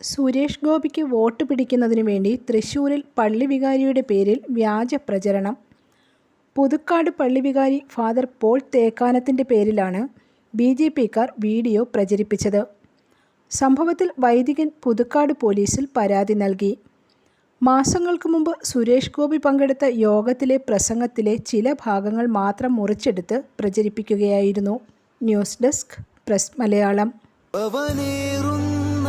സുരേഷ് ഗോപിക്ക് വോട്ട് പിടിക്കുന്നതിനു വേണ്ടി തൃശൂരിൽ പള്ളി വികാരിയുടെ പേരിൽ വ്യാജ പ്രചരണം. പുതുക്കാട് പള്ളി വികാരി ഫാദർ പോൾ തേക്കാനത്തിന്റെ പേരിലാണ് ബി ജെ പിക്കാർ വീഡിയോ പ്രചരിപ്പിച്ചത്. സംഭവത്തിൽ വൈദികൻ പുതുക്കാട് പോലീസിൽ പരാതി നൽകി. മാസങ്ങൾക്ക് മുമ്പ് സുരേഷ് ഗോപി പങ്കെടുത്ത യോഗത്തിലെ പ്രസംഗത്തിലെ ചില ഭാഗങ്ങൾ മാത്രം മുറിച്ചെടുത്ത് പ്രചരിപ്പിക്കുകയായിരുന്നു. News desk press Malayalam. അവനേറുന്ന